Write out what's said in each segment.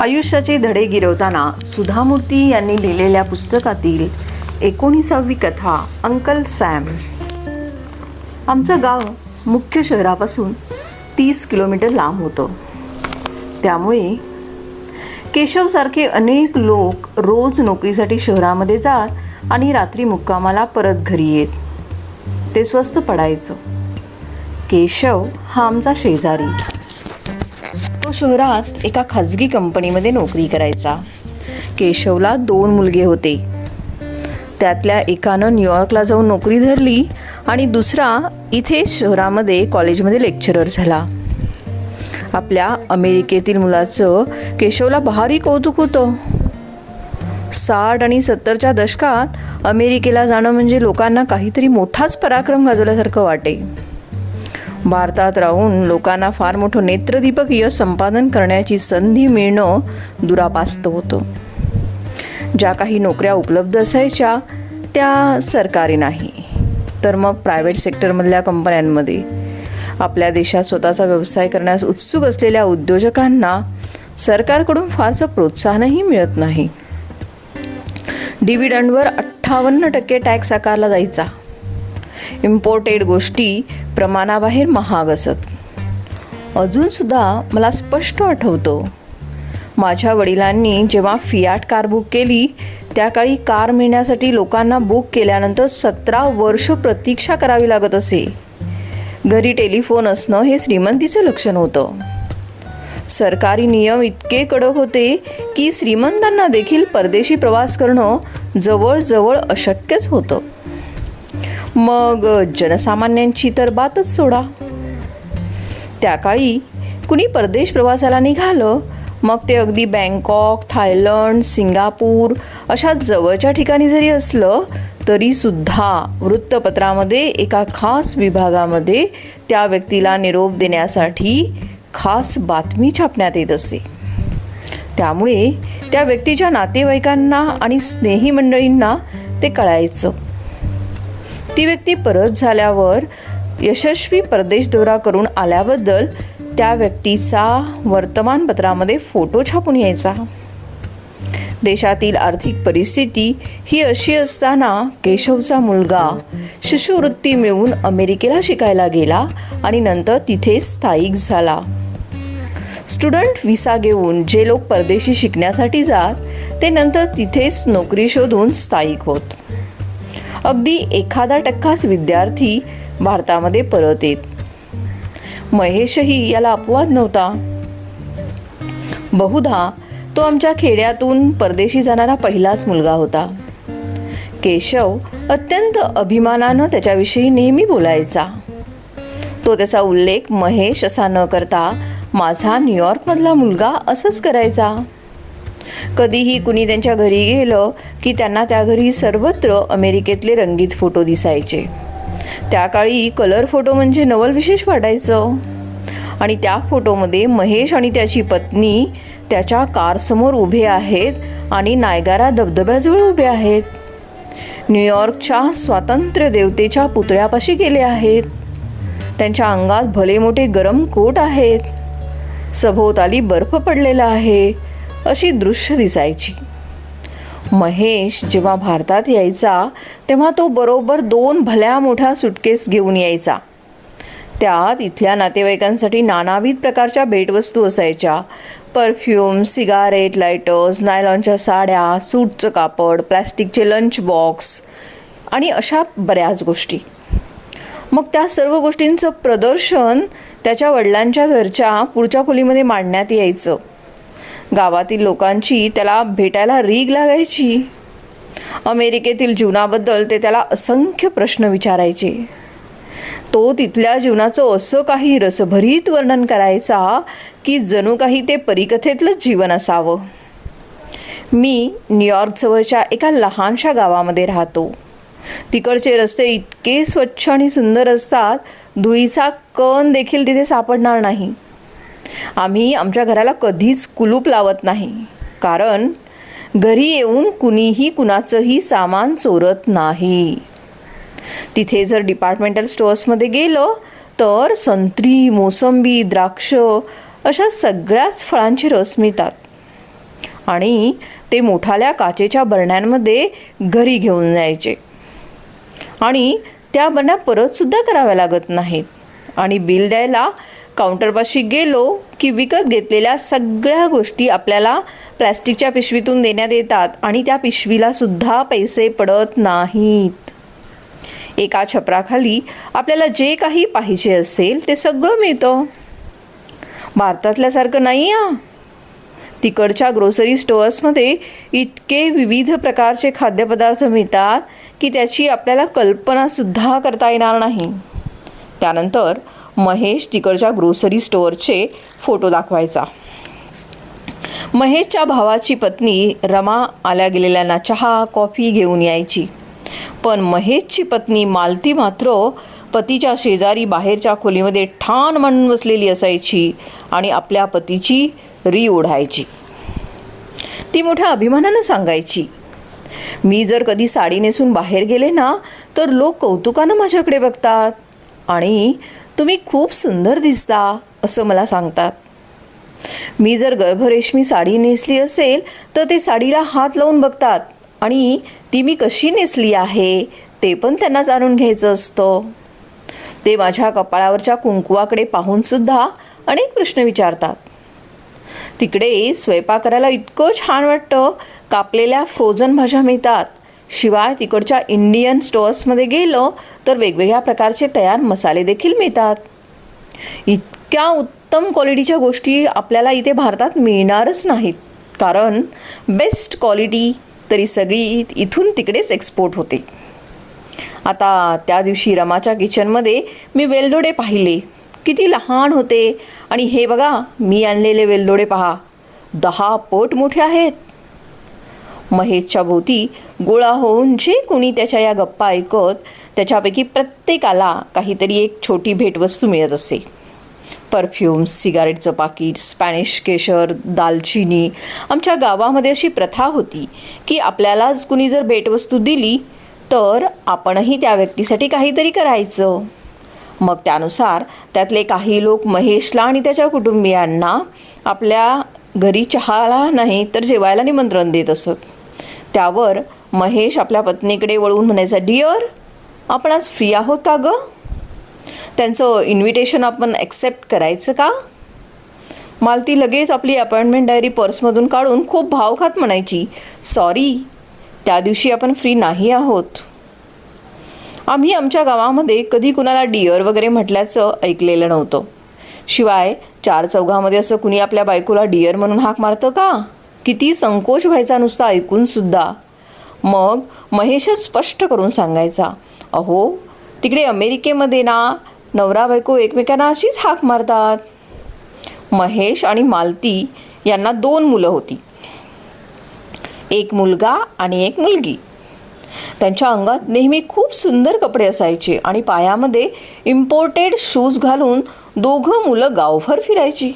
आयुष्याचे धडे गिरवताना सुधामूर्ती यांनी लिहिलेल्या पुस्तकातील एकोणीसावी कथा अंकल सॅम. आमचं गाव मुख्य शहरापासून तीस किलोमीटर लांब होतं. त्यामुळे केशवसारखे अनेक लोक रोज नोकरीसाठी शहरामध्ये जात आणि रात्री मुक्कामाला परत घरी येत. ते स्वस्त पडायचं. केशव हा आमचा शेजारी. तो शहरात एका खाजगी कंपनीमध्ये नोकरी करायचा. केशवला दोन मुलगे होते. त्यातल्या एकानं न्यूयॉर्कला जाऊन नोकरी धरली आणि दुसरा इथे शहरामध्ये कॉलेजमध्ये लेक्चरर झाला. आपल्या अमेरिकेतील मुलाचं केशवला भारी कौतुक होतं. साठ आणि सत्तरच्या दशकात अमेरिकेला जाणं म्हणजे लोकांना काहीतरी मोठाच पराक्रम गाजवल्यासारखं वाटे. भारतात राहून लोकांना फार मोठं नेत्रदीपक यश संपादन करण्याची संधी मिळणं दुरापास्त होतं. ज्या काही नोकऱ्या उपलब्ध असायच्या त्या सरकारी नाही. तर मग प्रायव्हेट सेक्टरमधल्या कंपन्यांमध्ये? आपल्या देशात स्वतःचा व्यवसाय करण्यास उत्सुक असलेल्या उद्योजकांना सरकारकडून फारसं प्रोत्साहनही मिळत नाही. डिव्हिडंडवर अठ्ठावन्न टक्के टॅक्स आकारला जायचा. इम्पोर्टेड गोष्टी प्रमाणाबाहेर महाग असत. अजूनसुद्धा मला स्पष्ट आठवतं. माझ्या वडिलांनी जेव्हा फियाट कार बुक केली त्या काळी कार मिळण्यासाठी लोकांना बुक केल्यानंतर सतरा वर्ष प्रतीक्षा करावी लागत असे. घरी टेलिफोन असणं हे श्रीमंतीचं लक्षण होतं. सरकारी नियम इतके कडक होते की श्रीमंतांना देखील परदेशी प्रवास करणं जवळजवळ अशक्यच होतं. मग जनसामान्यांची तर बातच सोडा. त्या काळी कुणी परदेश प्रवासाला निघालं मग ते अगदी बँकॉक थायलंड सिंगापूर अशा जवळच्या ठिकाणी जरी असलं तरीसुद्धा वृत्तपत्रामध्ये एका खास विभागामध्ये त्या व्यक्तीला निरोप देण्यासाठी खास बातमी छापण्यात येत असे. त्यामुळे त्या व्यक्तीच्या नातेवाईकांना आणि स्नेही मंडळींना ते कळायचं. ती व्यक्ती परत झाल्यावर यशस्वी परदेश दौरा करून आल्याबद्दल त्या व्यक्तीचा वर्तमानपत्रामध्ये फोटो छापून यायचा. देशातील आर्थिक परिस्थिती ही अशी असताना केशवचा मुलगा शिष्यवृत्ती मिळवून अमेरिकेला शिकायला गेला आणि नंतर तिथे स्थायिक झाला. स्टुडंट व्हिसा घेऊन जे लोक परदेशी शिकण्यासाठी जात ते नंतर तिथेच नोकरी शोधून स्थायिक होत. अगदी एखादा टक्काच विद्यार्थी भारतामध्ये परत येत. महेशही याला अपवाद नव्हता. बहुधा तो आमच्या खेड्यातून परदेशी जाणारा पहिलाच मुलगा होता. केशव अत्यंत अभिमानानं त्याच्याविषयी नेहमी बोलायचा. तो त्याचा उल्लेख महेश असा न करता माझा न्यूयॉर्कमधला मुलगा असंच करायचा. कधीही कुणी त्यांच्या घरी गेलं की त्यांना त्या घरी सर्वत्र अमेरिकेतले रंगीत फोटो दिसायचे. त्या काळी कलर फोटो म्हणजे नवल विशेष वाटायचं. आणि त्या फोटोमध्ये महेश आणि त्याची पत्नी त्याच्या कारसमोर उभे आहेत आणि नायगारा धबधब्याजवळ उभे आहेत. न्यूयॉर्कच्या स्वातंत्र्य देवतेच्या पुतळ्यापाशी गेले आहेत. त्यांच्या अंगात भले मोठे गरम कोट आहेत. सभोवताली बर्फ पडलेला आहे. अशी दृश्य दिसायची. महेश जेव्हा भारतात यायचा तेव्हा तो बरोबर दोन भल्या मोठ्या सुटकेस घेऊन यायचा. त्यात इथल्या नातेवाईकांसाठी नानाविध प्रकारच्या भेटवस्तू असायच्या. परफ्यूम सिगारेट लायटर्स नायलॉनच्या साड्या सूटचं कापड प्लॅस्टिकचे लंच बॉक्स आणि अशा बऱ्याच गोष्टी. मग त्या सर्व गोष्टींचं प्रदर्शन त्याच्या वडिलांच्या घरच्या पुढच्या खोलीमध्ये मांडण्यात यायचं. गावातील लोकांची त्याला भेटायला रीग लागायची. अमेरिकेतील जीवनाबद्दल ते त्याला असंख्य प्रश्न विचारायचे. तो तिथल्या जीवनाचं असं काही रसभरीत वर्णन करायचा की जणू काही ते परिकथेतलंच जीवन असावं. मी न्यूयॉर्कजवळच्या एका लहानशा गावामध्ये राहतो. तिकडचे रस्ते इतके स्वच्छ आणि सुंदर असतात धुळीचा कण देखील तिथे सापडणार नाही. आम्ही आमच्या घराला कधीच कुलूप लावत नाही. कारण घरी येऊन कुणीही कुणाचंही सामान चोरत नाही. तिथे जर डिपार्टमेंटल स्टोअर्समध्ये गेलं तर संत्री मोसंबी द्राक्ष अशा सगळ्याच फळांचे रस मिळतात. आणि ते मोठाल्या काचेच्या बरण्यांमध्ये घरी घेऊन जायचे. आणि त्या बरण्या परतसुद्धा कराव्या लागत नाहीत. आणि बिल द्यायला काउंटरपाशी गेलो की विकत घेतलेल्या सगळ्या गोष्टी आपल्याला प्लॅस्टिकच्या पिशवीतून देण्यात येतात आणि त्या पिशवीला सुद्धा पैसे पडत नाहीत. एका छपराखाली आपल्याला जे काही पाहिजे असेल ते सगळं मिळतं. भारतातल्यासारखं नाही आ. तिकडच्या ग्रोसरी स्टोअर्समध्ये इतके विविध प्रकारचे खाद्यपदार्थ मिळतात की त्याची आपल्याला कल्पनासुद्धा करता येणार नाही. त्यानंतर महेश तिकडच्या ग्रोसरी स्टोअरचे फोटो दाखवायचा. महेशच्या भावाची पत्नी रमा आल्या गेलेल्यांना चहा कॉफी घेऊन यायची. पण महेशची पत्नी मालती मात्र पतीच्या शेजारी बाहेरच्या खोलीमध्ये ठाण म्हणून बसलेली असायची आणि आपल्या पतीची री ओढायची. ती मोठ्या अभिमानानं सांगायची मी जर कधी साडी नेसून बाहेर गेले ना तर लोक कौतुकानं माझ्याकडे बघतात आणि तुम्ही खूप सुंदर दिसता असं मला सांगतात. मी जर गर्भरेशमी साडी नेसली असेल तर ते साडीला हात लावून बघतात. आणि ती मी कशी नेसली आहे ते पण त्यांना जाणून घ्यायचं असतं. ते माझ्या कपाळावरच्या कुंकुवाकडे पाहूनसुद्धा अनेक प्रश्न विचारतात. तिकडे स्वयंपाक करायला इतकं छान वाटतं कापलेल्या फ्रोझन भाज्या मिळतात. शिवाय तिकडच्या इंडियन स्टोअर्समध्ये गेलं तर वेगवेगळ्या प्रकारचे तयार मसाले देखील मिळतात. इतक्या उत्तम क्वालिटीच्या गोष्टी आपल्याला इथे भारतात मिळणारच नाहीत. कारण बेस्ट क्वालिटी तरी सगळी इथून तिकडेच एक्सपोर्ट होते. आता त्या दिवशी रमाच्या किचनमध्ये मी वेलदोडे पाहिले. किती लहान होते. आणि हे बघा मी आणलेले वेलदोडे पहा. दहा पट मोठे आहेत. महेशच्या भोवती गोळा होऊन जे कोणी त्याच्या या गप्पा ऐकत त्याच्यापैकी प्रत्येकाला काहीतरी एक छोटी भेटवस्तू मिळत असे. परफ्यूम्स सिगारेटचं पाकिट स्पॅनिश केशर दालचिनी. आमच्या गावामध्ये अशी प्रथा होती की आपल्यालाच कुणी जर भेटवस्तू दिली तर आपणही त्या व्यक्तीसाठी काहीतरी करायचं. मग त्यानुसार त्यातले काही लोक महेशला आणि त्याच्या कुटुंबियांना आपल्या घरी चहाला नाही तर जेवायला निमंत्रण देत असत. त्यावर महेश आपल्या पत्नीकडे वळून म्हणायचा डिअर आपण आज फ्री आहोत का गं? त्यांचं इन्व्हिटेशन आपण ॲक्सेप्ट करायचं का? मालती लगेच आपली अपॉइंटमेंट डायरी पर्समधून काढून खूप भावखात म्हणायची सॉरी त्या दिवशी आपण फ्री नाही आहोत. आम्ही आमच्या गावामध्ये कधी कुणाला डिअर वगैरे म्हटल्याचं ऐकलेलं नव्हतं. शिवाय चार चौघामध्ये असं कुणी आपल्या बायकोला डिअर म्हणून हाक मारतं का? किती संकोच व्हायचा नुसता ऐकूनसुद्धा मग महेशच स्पष्ट करून सांगायचा अहो तिकडे अमेरिकेमध्ये ना नवरा बायको एकमेकांना अशीच हाक मारतात. महेश आणि मालती यांना दोन मुलं होती. एक मुलगा आणि एक मुलगी. त्यांच्या अंगात नेहमी खूप सुंदर कपडे असायचे आणि पायामध्ये इम्पोर्टेड शूज घालून दोघं मुलं गावभर फिरायची.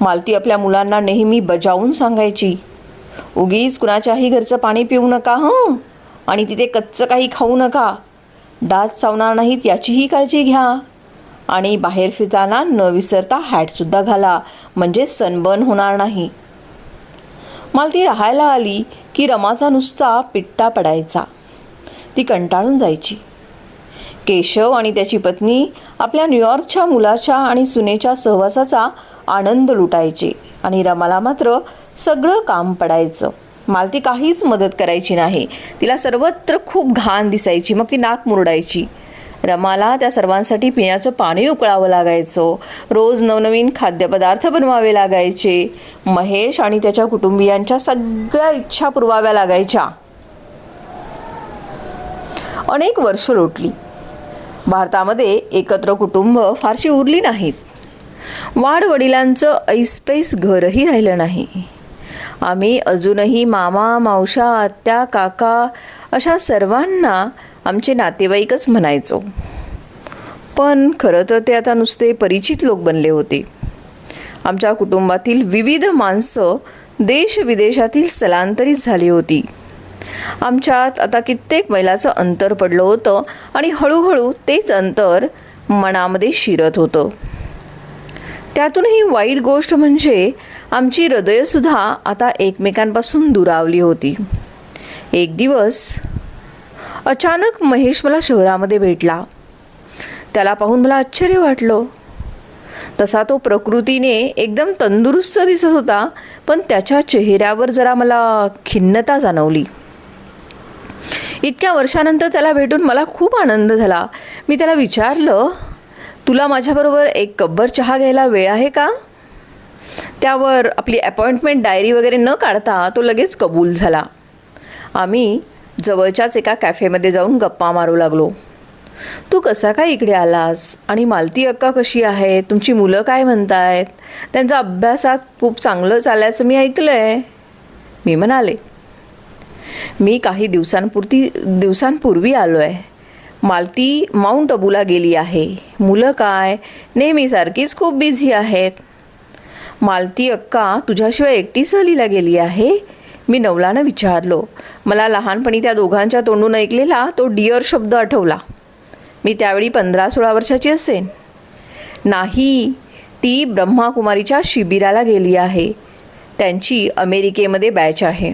मालती आपल्या मुलांना नेहमी बजावून सांगायची. उगीच कुणाच्याही घरचं पाणी पिऊ नका हं? आणि तिथे कच्चं काही खाऊ नका. डास चावणार नाहीत याचीही काळजी घ्या. आणि बाहेर फिरताना न विसरता हॅटसुद्धा घाला म्हणजे सनबर्न होणार नाही. मालती राहायला आली की रमाचा नुसता पिट्टा पडायचा. ती कंटाळून जायची. केशव आणि त्याची पत्नी आपल्या न्यूयॉर्कच्या मुलाच्या आणि सुनेच्या सहवासाचा आनंद लुटायचे आणि रमाला मात्र सगळं काम पडायचं. मला ती काहीच मदत करायची नाही. तिला सर्वत्र खूप घाण दिसायची मग ती नाक मुरडायची. रमाला त्या सर्वांसाठी पिण्याचं पाणी उकळावं लागायचं. रोज नवनवीन खाद्यपदार्थ बनवावे लागायचे. महेश आणि त्याच्या कुटुंबियांच्या सगळ्या इच्छा पुरवाव्या लागायच्या. अनेक वर्ष लोटली. भारतामध्ये एकत्र कुटुंब फारशी उरली नाहीत. वाडवडिलांचं ऐसपैस घरही राहिलं नाही. आम्ही अजूनही मामा मावशा आत्या काका अशा सर्वांना आमचे नातेवाईकच म्हणायचो. पण खरं तर ते आता नुसते परिचित लोक बनले होते. आमच्या कुटुंबातील विविध माणसं देशविदेशातील स्थलांतरित झाली होती. आमच्यात आता कित्येक मैलाचं अंतर पडलं होतं आणि हळूहळू तेच अंतर मनामध्ये शिरत होतं. त्यातूनही वाईट गोष्ट म्हणजे आमची हृदयसुद्धा आता एकमेकांपासून दुरावली होती. एक दिवस अचानक महेश मला शहरामध्ये भेटला. त्याला पाहून मला आश्चर्य वाटलं. तसा तो प्रकृतीने एकदम तंदुरुस्त दिसत होता पण त्याच्या चेहऱ्यावर जरा मला खिन्नता जाणवली. इतक्या वर्षानंतर त्याला भेटून मला खूप आनंद झाला. मी त्याला विचारलं तुला माझ्याबरोबर एक कब्बर चहा घ्यायला वेळ आहे का? त्यावर आपली अपॉइंटमेंट डायरी वगैरे न काढता तो लगेच कबूल झाला. आम्ही जवळच्याच एका कॅफेमध्ये जाऊन गप्पा मारू लागलो. तू कसा काय इकडे आलास? आणि मालती अक्का कशी आहे तुमची मुलं काय म्हणतायत? त्यांचा अभ्यासात खूप चांगलं चालायचं मी ऐकलं आहे मी म्हणाले मी काही दिवसांपुरती दिवसांपूर्वी आलो आहे मालती माउंट अबूला गेली आहे. मुलं काय? नेहमीसारखीच खूप बिझी आहेत. मालती अक्का तुझ्याशिवाय एकटी सहलीला गेली आहे? मी नवलानं विचारलो. मला लहानपणी त्या दोघांच्या तोंडून ऐकलेला तो डिअर शब्द आठवला. मी त्यावेळी पंधरा सोळा वर्षाची असेन. नाही ती ब्रह्माकुमारीच्या शिबिराला गेली आहे. त्यांची अमेरिकेमध्ये बॅच आहे.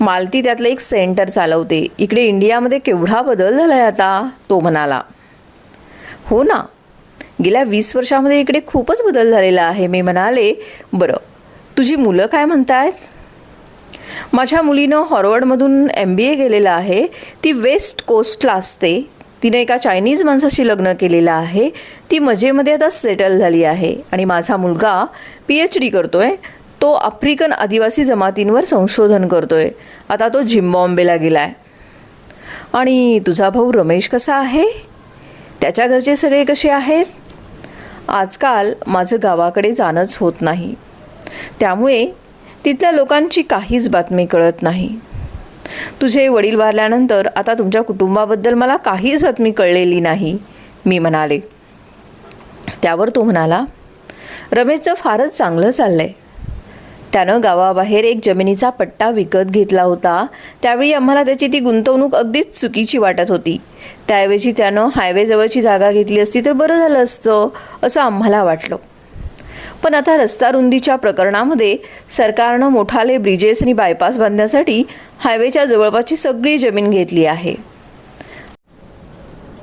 मालती त्यातलं एक सेंटर चालवते. इकडे इंडियामध्ये केवढा बदल झाला आहे आता? तो म्हणाला. हो ना. गेल्या वीस वर्षामध्ये इकडे खूपच बदल झालेला आहे. मी म्हणाले बरं तुझी मुलं काय म्हणतायत? माझ्या मुलीनं हॉर्वर्डमधून एम बी ए केलेलं आहे. ती वेस्ट कोस्टला असते. तिने एका चायनीज माणसाशी लग्न केलेलं आहे. ती मजेमध्ये आता सेटल झाली आहे. आणि माझा मुलगा पी एच डी करतो आहे तो आफ्रिकन आदिवासी जमातींवर संशोधन करतोय. आता तो झिम्बॉम्बेला गेलाय. आणि तुझा भाऊ रमेश कसा आहे? त्याच्या घरचे सगळे कसे आहेत? आजकाल माझं गावाकडे जाणंच होत नाही. त्यामुळे तिथल्या लोकांची काहीच बातमी कळत नाही. तुझे वडील वारल्यानंतर आता तुमच्या कुटुंबाबद्दल मला काहीच बातमी कळलेली नाही मी म्हणाले. त्यावर तो म्हणाला रमेशचं फारच चांगलं चाललं आहे त्यानं गावाबाहेर एक जमिनीचा पट्टा विकत घेतला होता. त्यावेळी आम्हाला त्याची ती गुंतवणूक अगदीच चुकीची वाटत होती. त्याऐवजी त्यानं हायवेजवळची जागा घेतली असती तर बरं झालं असतं असं आम्हाला वाटलं. पण आता रस्ता रुंदीच्या प्रकरणामध्ये सरकारनं मोठाले ब्रिजेस आणि बायपास बांधण्यासाठी हायवेच्या जवळपासची सगळी जमीन घेतली आहे.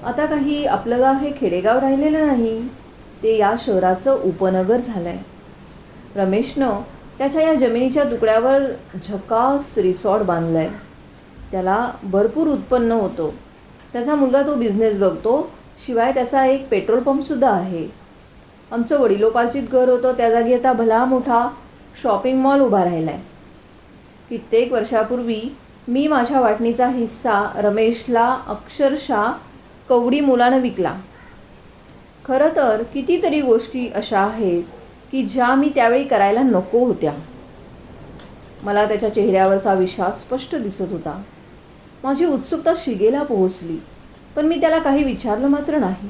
आता काही आपलं गाव हे खेडेगाव राहिलेलं नाही ते या शहराचं उपनगर झालंय. रमेशनं त्याच्या या जमिनीच्या तुकड्यावर झकास रिसॉर्ट बांधलाय. त्याला भरपूर उत्पन्न होतं. त्याचा मुलगा तो बिझनेस बघतो. शिवाय त्याचा एक पेट्रोल पंपसुद्धा आहे. आमचं वडिलोपार्जित घर होतं. त्या जागी आता भला मोठा शॉपिंग मॉल उभा राहिला आहे कित्येक वर्षापूर्वी मी माझ्या वाटणीचा हिस्सा रमेशला अक्षरशः कवडी मुलानं विकला. खरं तर कितीतरी गोष्टी अशा आहेत की ज्या मी त्यावेळी करायला नको होत्या. मला त्याच्या चेहऱ्यावरचा विश्वास स्पष्ट दिसत होता. माझी उत्सुकता शिगेला पोहोचली पण मी त्याला काही विचारलं मात्र नाही.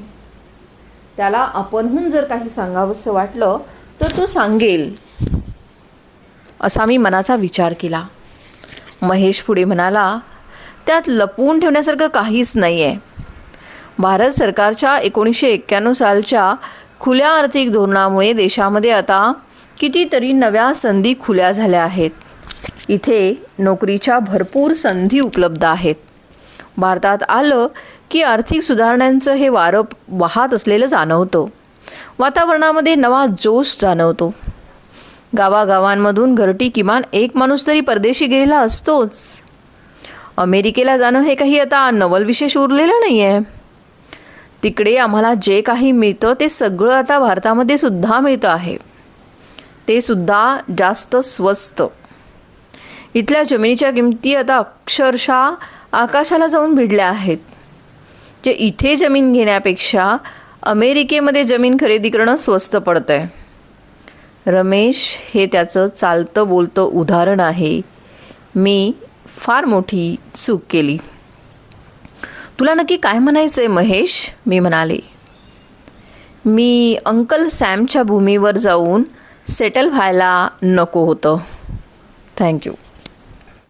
त्याला आपणहून जर काही सांगावंसं वाटलं तर तो सांगेल. असा मी मनाचा विचार केला. महेश पुढे म्हणाला त्यात लपवून ठेवण्यासारखं काहीच नाही आहे भारत सरकारच्या एकोणीसशे एक्क्याण्णव सालच्या खुल्या आर्थिक धोरणामुळे देशामध्ये आता कितीतरी नव्या संधी खुल्या झाल्या आहेत. इथे नोकरीच्या भरपूर संधी उपलब्ध आहेत. भारतात आलं की आर्थिक सुधारणांचं हे वारं वाहत असलेलं जाणवतं. वातावरणामध्ये नवा जोश जाणवतो. गावागावांमधून घरटी किमान एक माणूस तरी परदेशी गेलेला असतोच. अमेरिकेला जाणं हे काही आता नवल विशेष उरलेलं नाही आहे तिकडे आम्हाला जे काही मिळतं ते सगळं आता भारतामध्ये सुद्धा मिळतं आहे. ते सुद्धा जास्त स्वस्त. इथल्या जमिनीच्या किमती आता अक्षरशः आकाशाला जाऊन भिडल्या आहेत. जे इथे जमीन घेण्यापेक्षा अमेरिकेमध्ये जमीन खरेदी करणं स्वस्त पडतं आहे रमेश हे त्याचं चालतं बोलतं उदाहरण आहे. मी फार मोठी चूक केली. तुला नक्की काय म्हणायचं आहे महेश? मी म्हणाले. मी अंकल सॅमच्या भूमीवर जाऊन सेटल व्हायला नको होतं. थँक्यू